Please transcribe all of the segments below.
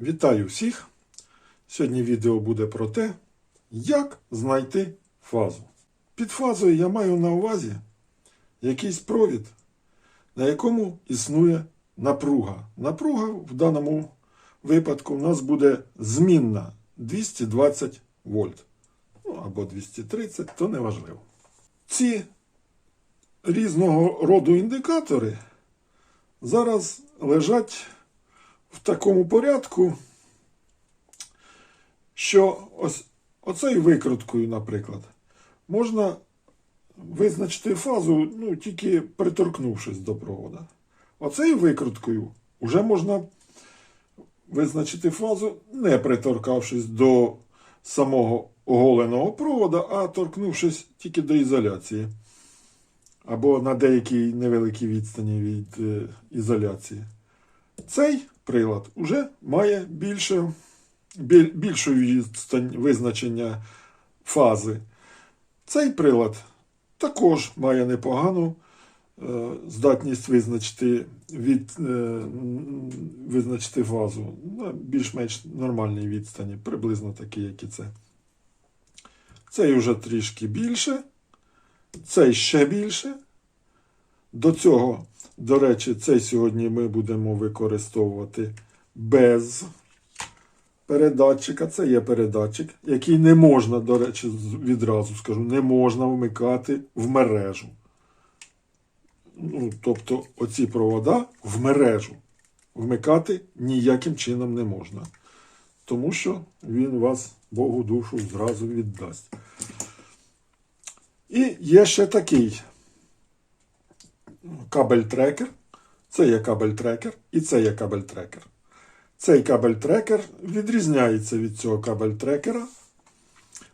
Вітаю всіх! Сьогодні відео буде про те, як знайти фазу. Під фазою я маю на увазі якийсь провід, на якому існує напруга. Напруга в даному випадку у нас буде змінна 220 вольт. Ну, або 230, то не важливо. Ці різного роду індикатори зараз лежать в такому порядку, що ось оцею викруткою, наприклад, можна визначити фазу, ну, тільки приторкнувшись до провода. Оцею викруткою вже можна визначити фазу, не приторкавшись до самого оголеного провода, а торкнувшись тільки до ізоляції. Або на деякій невеликій відстані від е, ізоляції. Цей прилад вже має більше, біль- більшу відстань визначення фази. Цей прилад також має непогану е, здатність визначити, від, е, визначити фазу на більш-менш нормальній відстані, приблизно такий, як і це. Цей вже трішки більше, цей ще більше. До цього, до речі, цей сьогодні ми будемо використовувати без передатчика. Це є передатчик, який не можна, до речі, відразу скажу, не можна вмикати в мережу. Ну, тобто, оці провода в мережу вмикати ніяким чином не можна. Тому що він вас Богу душу зразу віддасть. І є ще такий кабель-трекер. Це є кабель-трекер і це є кабель-трекер. Цей кабель-трекер відрізняється від цього кабель-трекера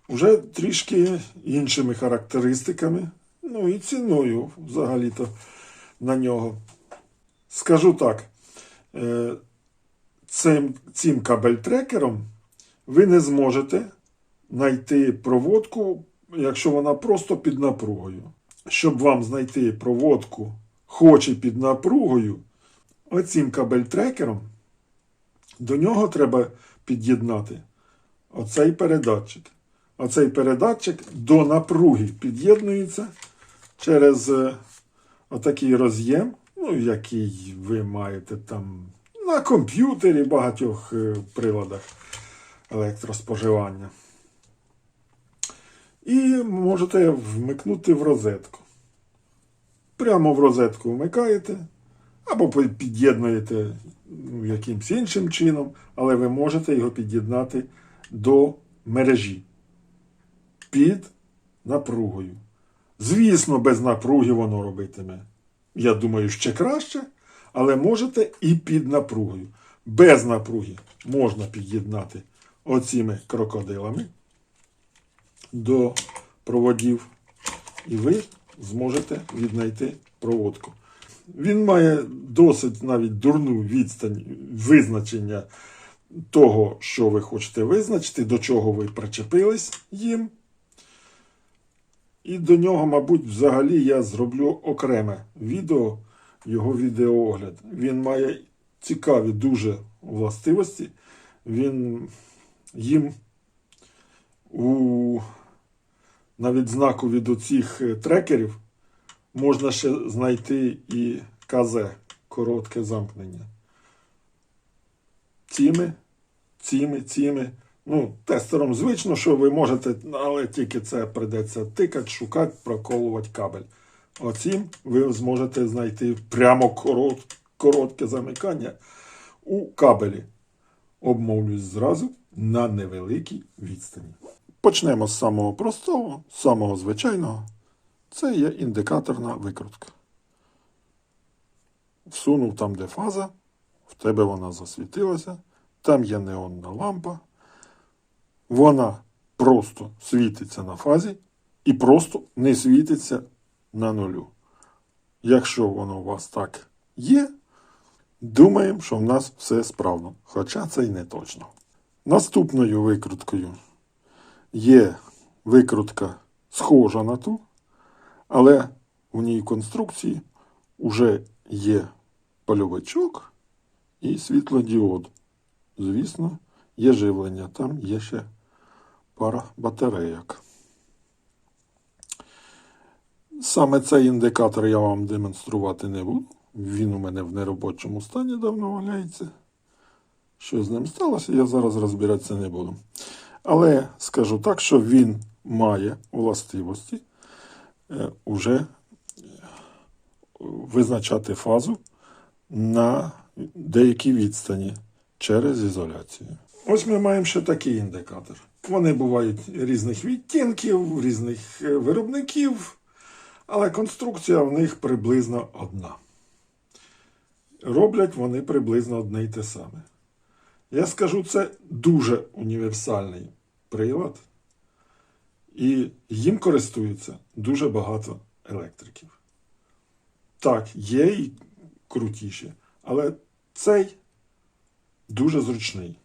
вже трішки іншими характеристиками, ну і ціною взагалі-то на нього. Скажу так, е, цим, цим кабель-трекером ви не зможете знайти проводку, якщо вона просто під напругою. Щоб вам знайти проводку, хоч і під напругою, оцим кабель-трекером до нього треба під'єднати оцей передатчик. Оцей передатчик до напруги під'єднується через е, отакий роз'єм, ну, який ви маєте там на комп'ютері багатьох е, приладах електроспоживання. І можете вмикнути в розетку. Прямо в розетку вмикаєте, або під'єднуєте ну, якимсь іншим чином, але ви можете його під'єднати до мережі під напругою. Звісно, без напруги воно робитиме. Я думаю, ще краще, але можете і під напругою. Без напруги можна під'єднати оціми крокодилами до проводів, і ви зможете віднайти проводку. Він має досить навіть дурну відстань визначення того, що ви хочете визначити, до чого ви причепились їм. І до нього, мабуть, взагалі я зроблю окреме відео, його відеоогляд. Він має цікаві дуже властивості. Він їм у на відзнаку від оцих е, трекерів можна ще знайти і КЗ коротке замкнення. Цими, цими, цими. Ну, тестером звично, що ви можете, але тільки це придеться тикати, шукати, проколувати кабель. Оцім ви зможете знайти прямо корот, коротке замикання у кабелі. Обмовлюсь зразу на невеликій відстані. Почнемо з самого простого, з самого звичайного. Це є індикаторна викрутка. Всунув там, де фаза, в тебе вона засвітилася, там є неонна лампа. Вона просто світиться на фазі і просто не світиться на нулю. Якщо воно у вас так є, думаємо, що в нас все справно. Хоча це й не точно. Наступною викруткою є викрутка схожа на ту, але в ній конструкції вже є польовичок і світлодіод. звісно, є живлення. Там є ще пара батарейок. Саме цей індикатор я вам демонструвати не буду. Він у мене в неробочому стані давно валяється. Що з ним сталося, я зараз розбиратися не буду. Але скажу так, що він має властивості е, уже е, визначати фазу на деякій відстані через ізоляцію. Ось ми маємо ще такий індикатор. Вони бувають різних відтінків, різних е, виробників, але конструкція в них приблизно одна. Роблять вони приблизно одне й те саме. Я скажу, це дуже універсальний прилад, і їм користується дуже багато електриків. Так, є і крутіші, але цей дуже зручний.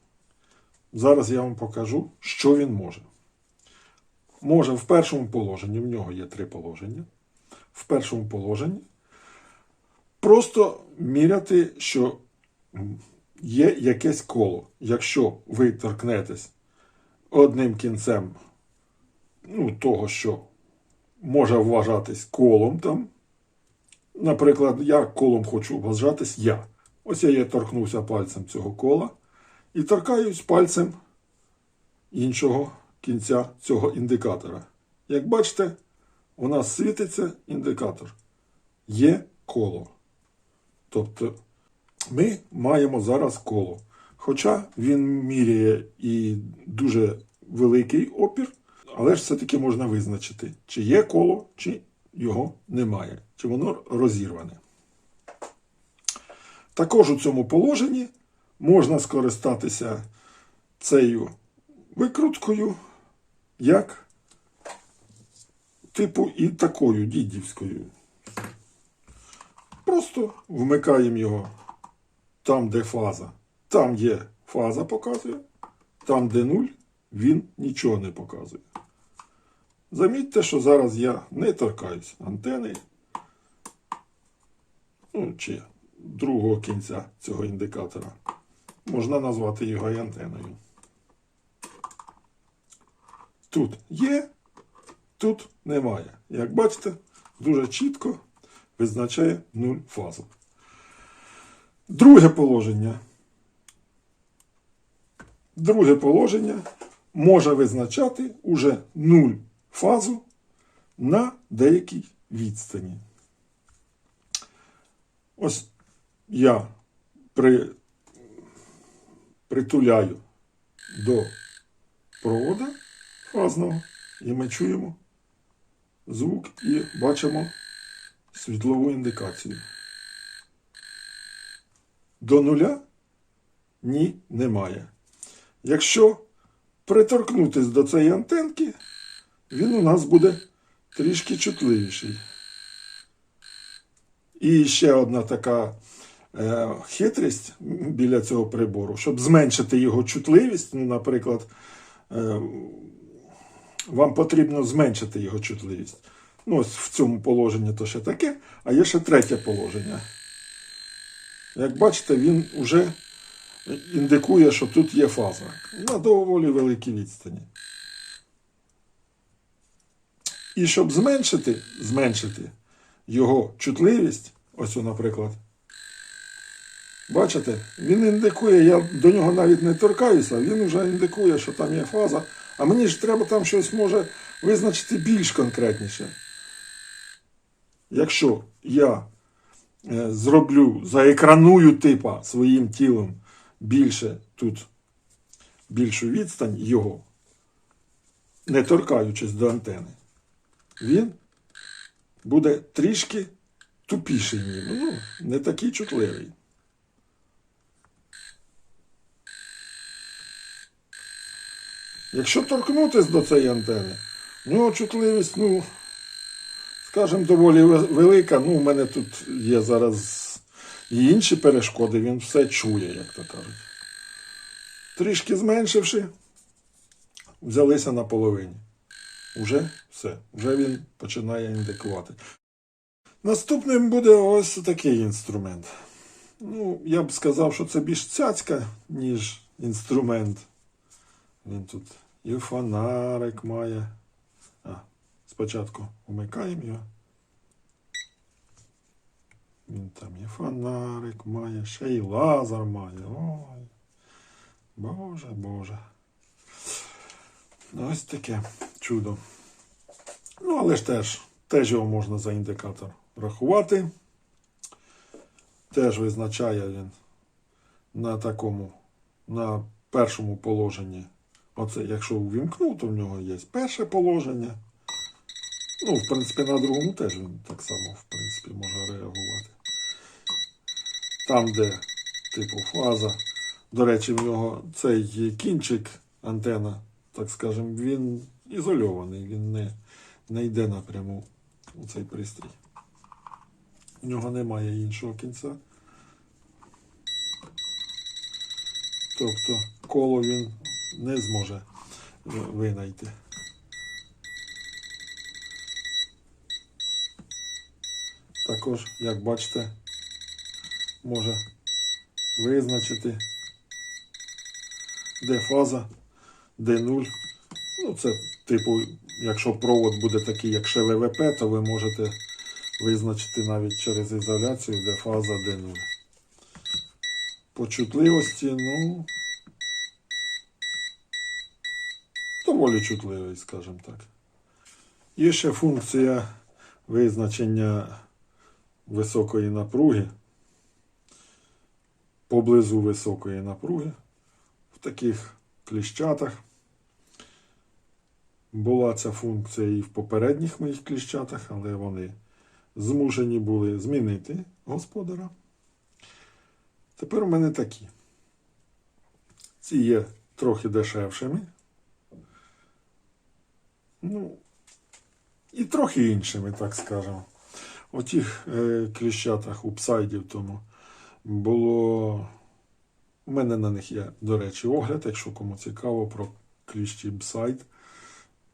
Зараз я вам покажу, що він може. Може в першому положенні, в нього є три положення. В першому положенні просто міряти, що є якесь коло. Якщо ви торкнетесь одним кінцем ну, того, що може вважатись колом там. Наприклад, я колом хочу вважатись я. Ось я торкнувся пальцем цього кола і торкаюсь пальцем іншого кінця цього індикатора. Як бачите, у нас світиться індикатор. Є коло. Тобто ми маємо зараз коло. Хоча він міряє і дуже великий опір, але ж все-таки можна визначити, чи є коло, чи його немає, чи воно розірване. Також у цьому положенні можна скористатися цією викруткою, як типу і такою дідівською. Просто вмикаємо його там, де фаза. Там є фаза показує, там, де нуль, він нічого не показує. Замітьте, що зараз я не торкаюсь антени, ну, чи другого кінця цього індикатора. Можна назвати його і антеною. Тут є, тут немає. Як бачите, дуже чітко визначає нуль фазу. Друге положення. Друге положення може визначати уже нуль фазу на деякій відстані. Ось я при, притуляю до провода фазного, і ми чуємо звук і бачимо світлову індикацію. До нуля ні немає. Якщо приторкнутись до цієї антенки, він у нас буде трішки чутливіший. І ще одна така е, хитрість біля цього прибору, щоб зменшити його чутливість, ну, наприклад, е, вам потрібно зменшити його чутливість. Ну, ось в цьому положенні то ще таке, а є ще третє положення. Як бачите, він вже індикує, що тут є фаза на доволі великій відстані. І щоб зменшити, зменшити його чутливість, ось, наприклад, бачите, він індикує, я до нього навіть не торкаюся, він вже індикує, що там є фаза. А мені ж треба там щось може визначити більш конкретніше. Якщо я зроблю, заекраную типа своїм тілом більше тут більшу відстань його, не торкаючись до антени, він буде трішки тупіший. Ну, не такий чутливий. Якщо торкнутися до цієї антени, нього чутливість, ну, скажімо, доволі велика. Ну, у мене тут є зараз і інші перешкоди, він все чує, як то кажуть. Трішки зменшивши, взялися на половині. Уже все, вже він починає індикувати. Наступним буде ось такий інструмент. Ну, я б сказав, що це більш цяцька, ніж інструмент. Він тут і фонарик має. Спочатку вмикаємо його. Він там і фонарик має, ще й лазер має. Ой. Боже, Боже. Ну, Ось таке чудо. Ну, але ж теж, теж його можна за індикатор рахувати. Теж визначає він на такому, на першому положенні. Оце, якщо увімкнув, то в нього є перше положення. Ну, в принципі, на другому теж він так само, в принципі, може реагувати. Там, де, типу, фаза. До речі, в нього цей кінчик антена, так скажемо, він ізольований, він не, не йде напряму у цей пристрій. У нього немає іншого кінця. Тобто коло він не зможе винайти. Також, як бачите, може визначити, де фаза, де нуль. Ну, це, типу, якщо провод буде такий, як ШВВП, то ви можете визначити навіть через ізоляцію, де фаза, де нуль. По чутливості, ну. Доволі чутливий, скажімо так. Є ще функція визначення високої напруги, поблизу високої напруги в таких кліщатах. Була ця функція і в попередніх моїх кліщатах, але вони змушені були змінити господара. Тепер у мене такі. Ці є трохи дешевшими. Ну, і трохи іншими, так скажемо. У тих е, кліщатах у псайдів тому було. У мене на них є, до речі, огляд, якщо кому цікаво про кліщі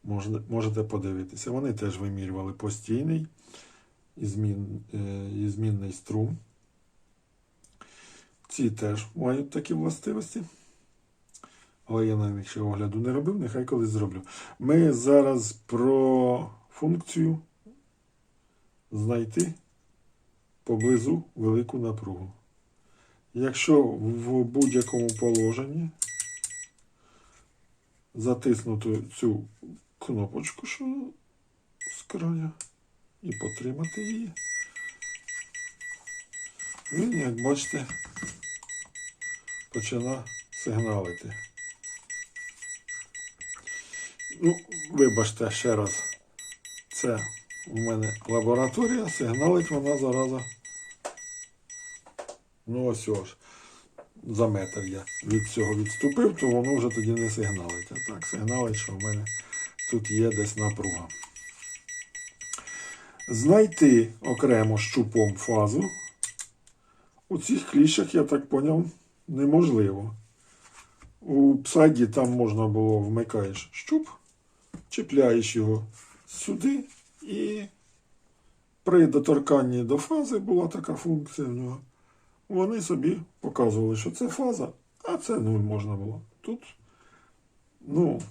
можна, можете подивитися. Вони теж вимірювали постійний і, змін, е, змінний струм. Ці теж мають такі властивості. Але я на них ще огляду не робив, нехай колись зроблю. Ми зараз про функцію знайти поблизу велику напругу. Якщо в будь-якому положенні затиснути цю кнопочку, що з краю, і потримати її, він, як бачите, починає сигналити. Ну, вибачте ще раз. Це у мене лабораторія, сигналить вона зараза. Ну ось ось. За метр я від цього відступив, то воно вже тоді не сигналить. А так, сигналить, що в мене тут є десь напруга. Знайти окремо щупом фазу у цих кліщах, я так поняв, неможливо. У псаді там можна було вмикаєш щуп, чіпляєш його сюди і при доторканні до фази була така функція в. Вони собі показували, що це фаза, а це нуль можна було. Тут, ну,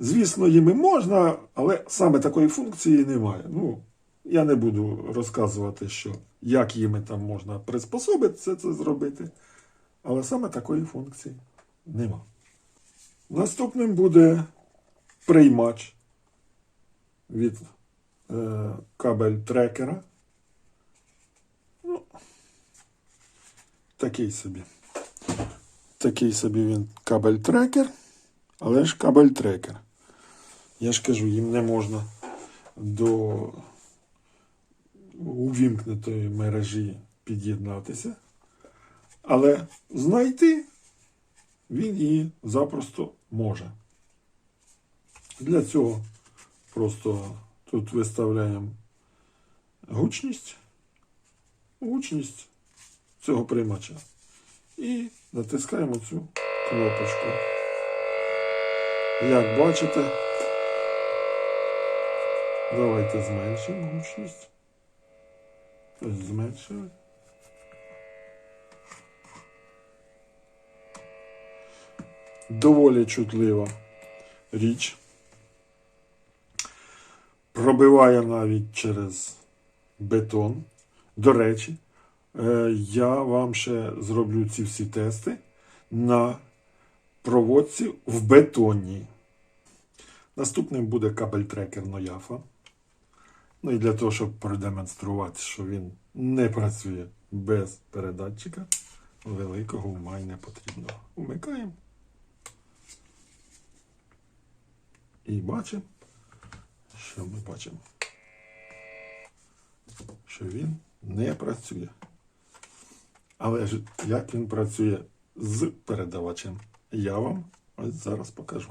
звісно, їм і можна, але саме такої функції немає. Ну, я не буду розказувати, що як їм там можна приспособитися це зробити, але саме такої функції нема. Наступним буде приймач від е, кабель трекера. Ну, такий собі. Такий собі він кабель трекер, але ж кабель трекер. Я ж кажу, їм не можна до увімкнутої мережі під'єднатися, але знайти він її запросто може. Для цього просто тут виставляємо гучність, гучність цього приймача і натискаємо цю кнопочку. Як бачите, давайте зменшимо гучність. Ось зменшили. доволі чутлива річ. Пробиває навіть через бетон. До речі, е, я вам ще зроблю ці всі тести на проводці в бетоні. Наступним буде кабель-трекер Нояфа. Ну і для того, щоб продемонструвати, що він не працює без передатчика, великого ума й не потрібно. Умикаємо. І бачимо, що ми бачимо. Що він не працює. Але ж як він працює з передавачем, я вам ось зараз покажу.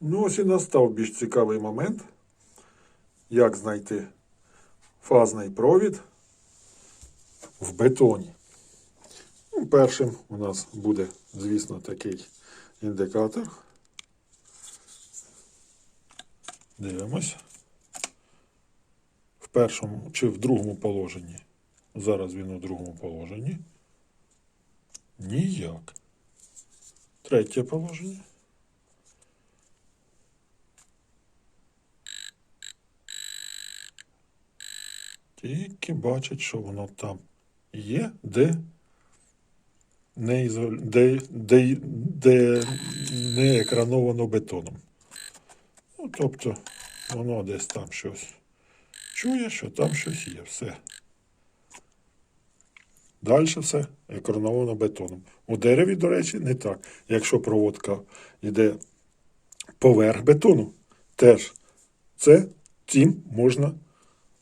Ну, ось і настав більш цікавий момент, як знайти фазний провід в бетоні. Ну, першим у нас буде, звісно, такий індикатор. Дивимось. В першому чи в другому положенні. Зараз він у другому положенні. Ніяк. Третє положення. Тільки бачить, що воно там є, де не, ізоль... де, де, де не екрановано бетоном. Тобто, воно десь там щось чує, що там щось є. Все. Далі все екрановано бетоном. У дереві, до речі, не так. Якщо проводка йде поверх бетону, теж це цим можна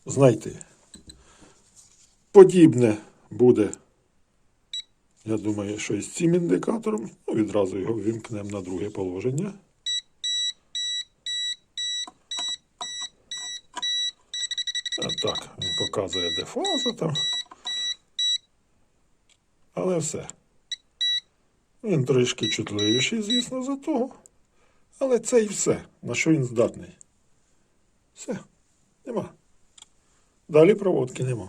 знайти. Подібне буде, я думаю, що і з цим індикатором. Ну, відразу його вімкнемо на друге положення. Так, він показує, де фаза там. Але все. Він трішки чутливіший, звісно, за того. Але це і все, на що він здатний. Все, нема. Далі проводки нема.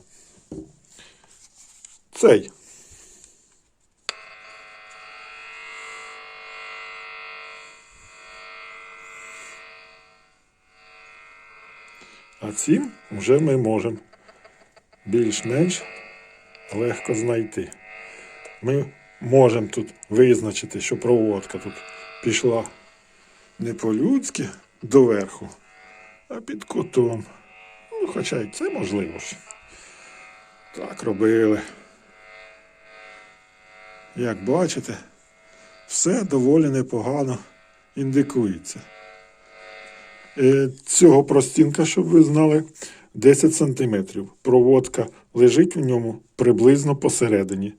Цей. А цим вже ми можемо більш-менш легко знайти. Ми можемо тут визначити, що проводка тут пішла не по-людськи доверху, а під кутом. Ну, хоча й це можливо. ж. Так робили. Як бачите, все доволі непогано індикується. Е, Цього простінка, щоб ви знали, 10 см. Проводка лежить у ньому приблизно посередині.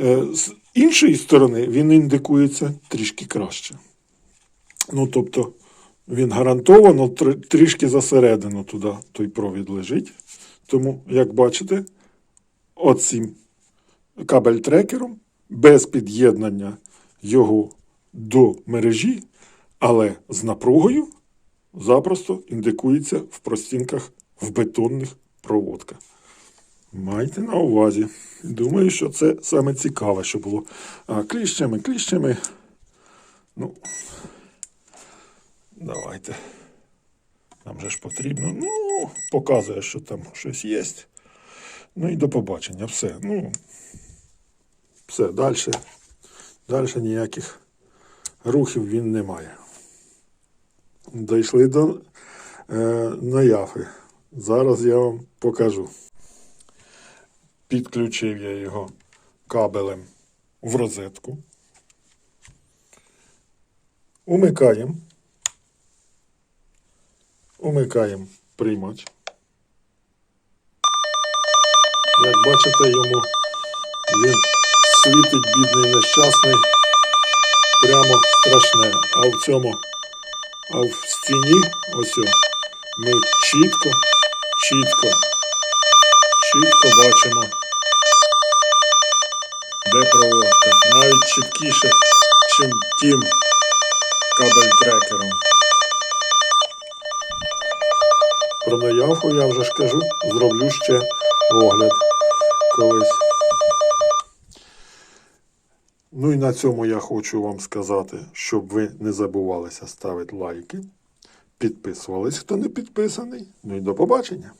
Е, З іншої сторони він індикується трішки краще. Ну, тобто, він гарантовано трішки засередину туди той провід лежить. Тому, як бачите, оцим кабель-трекером без під'єднання його до мережі, але з напругою запросто індикується в простінках в бетонних проводках. Майте на увазі. Думаю, що це саме цікаве, що було. А кліщами, кліщами. Ну, давайте. Нам же ж потрібно. Ну, показує, що там щось є. Ну і до побачення. Все. Ну, все, далі. Далі ніяких рухів він не має. Дійшли до е, наяфи. Зараз я вам покажу. Підключив я його кабелем в розетку. Умикаємо. Умикаємо приймач. Як бачите, йому він світить бідний нещасний. Прямо страшне. А в цьому, а в стіні, ось ми чітко, чітко, чітко бачимо, де проводка. Навіть чіткіше, чим тим кабель-трекером. Про наявку я вже ж кажу, зроблю ще огляд колись. Ну і на цьому я хочу вам сказати, щоб ви не забувалися ставити лайки, підписувались, хто не підписаний. Ну і до побачення.